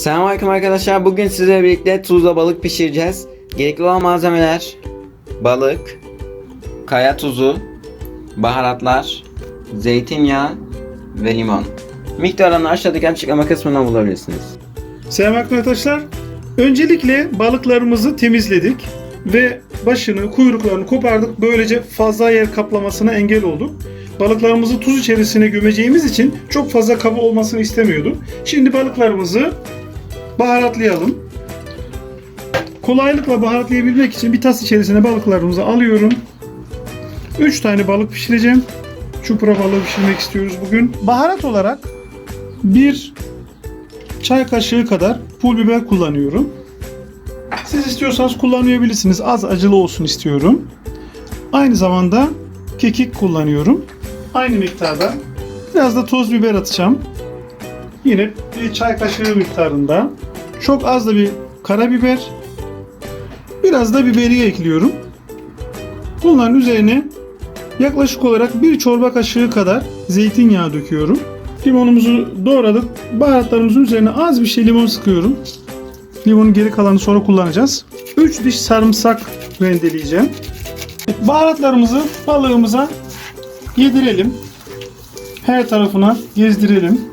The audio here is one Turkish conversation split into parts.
Selamünaleyküm arkadaşlar. Bugün sizlerle birlikte tuzla balık pişireceğiz. Gerekli olan malzemeler balık, kaya tuzu, baharatlar, zeytinyağı ve limon. Miktarını aşağıdaki açıklama kısmından bulabilirsiniz. Selam arkadaşlar. Öncelikle balıklarımızı temizledik ve başını, kuyruklarını kopardık. Böylece fazla yer kaplamasına engel olduk. Balıklarımızı tuz içerisine gömeceğimiz için çok fazla kaba olmasını istemiyordum. Şimdi balıklarımızı baharatlayalım. Kolaylıkla baharatlayabilmek için bir tas içerisine balıklarımızı alıyorum. 3 tane balık pişireceğim. Çupra balığı pişirmek istiyoruz bugün. Baharat olarak bir çay kaşığı kadar pul biber kullanıyorum. Siz istiyorsanız kullanmayabilirsiniz. Az acılı olsun istiyorum. Aynı zamanda kekik kullanıyorum. Aynı miktarda. Biraz da toz biber atacağım. Yine bir çay kaşığı miktarında. Çok az da bir karabiber. Biraz da biberiye ekliyorum. Bunların üzerine yaklaşık olarak bir çorba kaşığı kadar zeytinyağı döküyorum. Limonumuzu doğradık. Baharatlarımızın üzerine az bir şey limon sıkıyorum. Limonun geri kalanını sonra kullanacağız. 3 diş sarımsak rendeleyeceğim. Baharatlarımızı balığımıza yedirelim. Her tarafına gezdirelim.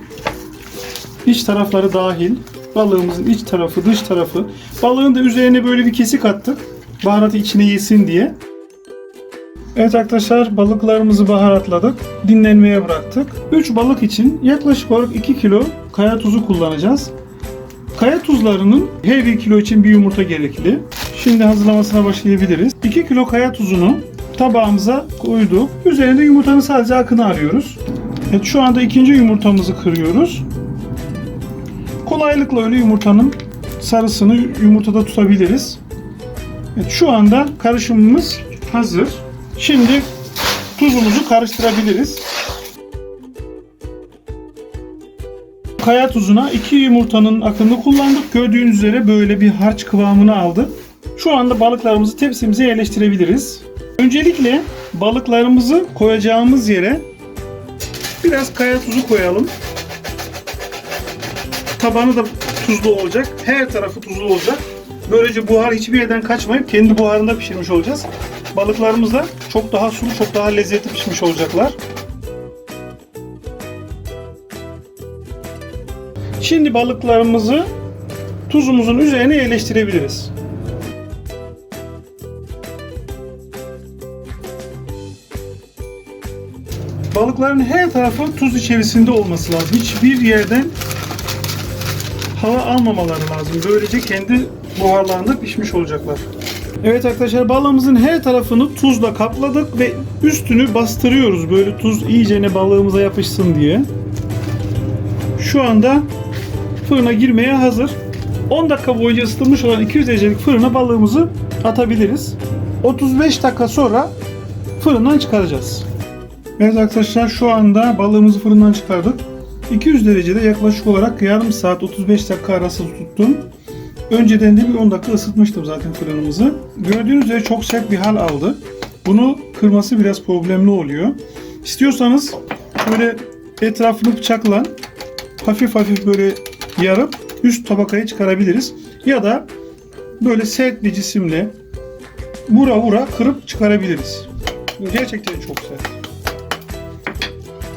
İç tarafları dahil. Balığımızın iç tarafı, dış tarafı. Balığın da üzerine böyle bir kesik attık. Baharatı içine yesin diye. Evet arkadaşlar balıklarımızı baharatladık. Dinlenmeye bıraktık. 3 balık için yaklaşık olarak 2 kilo kaya tuzu kullanacağız. Kaya tuzlarının her 1 kilo için bir yumurta gerekli. Şimdi hazırlamasına başlayabiliriz. 2 kilo kaya tuzunu tabağımıza koyduk. Üzerine yumurtanın sadece akını arıyoruz. Evet şu anda ikinci yumurtamızı kırıyoruz. Kolaylıkla öyle yumurtanın sarısını yumurtada tutabiliriz. Evet, şu anda karışımımız hazır. Şimdi tuzumuzu karıştırabiliriz. Kaya tuzuna iki yumurtanın akını kullandık. Gördüğünüz üzere böyle bir harç kıvamını aldı. Şu anda balıklarımızı tepsimize yerleştirebiliriz. Öncelikle balıklarımızı koyacağımız yere biraz kaya tuzu koyalım. Tabanı da tuzlu olacak. Her tarafı tuzlu olacak. Böylece buhar hiçbir yerden kaçmayıp kendi buharında pişirmiş olacağız. Balıklarımız da çok daha sulu, çok daha lezzetli pişmiş olacaklar. Şimdi balıklarımızı tuzumuzun üzerine yerleştirebiliriz. Balıkların her tarafı tuz içerisinde olması lazım. Hiçbir yerden hava almamaları lazım. Böylece kendi buharlarında pişmiş olacaklar. Evet arkadaşlar balığımızın her tarafını tuzla kapladık ve üstünü bastırıyoruz. Böyle tuz iyicene balığımıza yapışsın diye. Şu anda fırına girmeye hazır. 10 dakika boyunca ısıtılmış olan 200 derecelik fırına balığımızı atabiliriz. 35 dakika sonra fırından çıkaracağız. Evet arkadaşlar şu anda balığımızı fırından çıkardık. 200 derecede yaklaşık olarak yarım saat 35 dakika arası tuttum. Önceden de bir 10 dakika ısıtmıştım zaten fırınımızı. Gördüğünüz üzere çok sert bir hal aldı. Bunu kırması biraz problemli oluyor. İstiyorsanız böyle etrafını bıçakla hafif hafif böyle yarıp üst tabakayı çıkarabiliriz. Ya da böyle sert bir cisimle vura vura kırıp çıkarabiliriz. Gerçekten çok sert.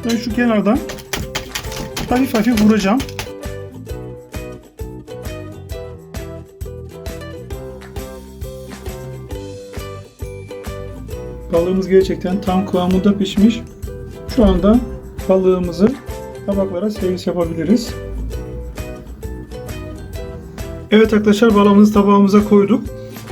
Ben şu kenardan hafif hafif vuracağım. Balığımız gerçekten tam kıvamında pişmiş. Şu anda balığımızı tabaklara servis yapabiliriz. Evet arkadaşlar balığımızı tabağımıza koyduk.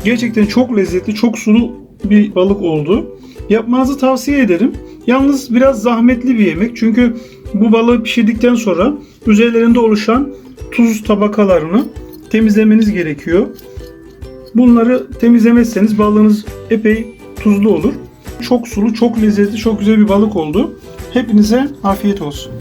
Gerçekten çok lezzetli, çok sulu bir balık oldu. Yapmanızı tavsiye ederim. Yalnız biraz zahmetli bir yemek. Çünkü bu balığı pişirdikten sonra üzerlerinde oluşan tuz tabakalarını temizlemeniz gerekiyor. Bunları temizlemezseniz balığınız epey tuzlu olur. Çok sulu, çok lezzetli, çok güzel bir balık oldu. Hepinize afiyet olsun.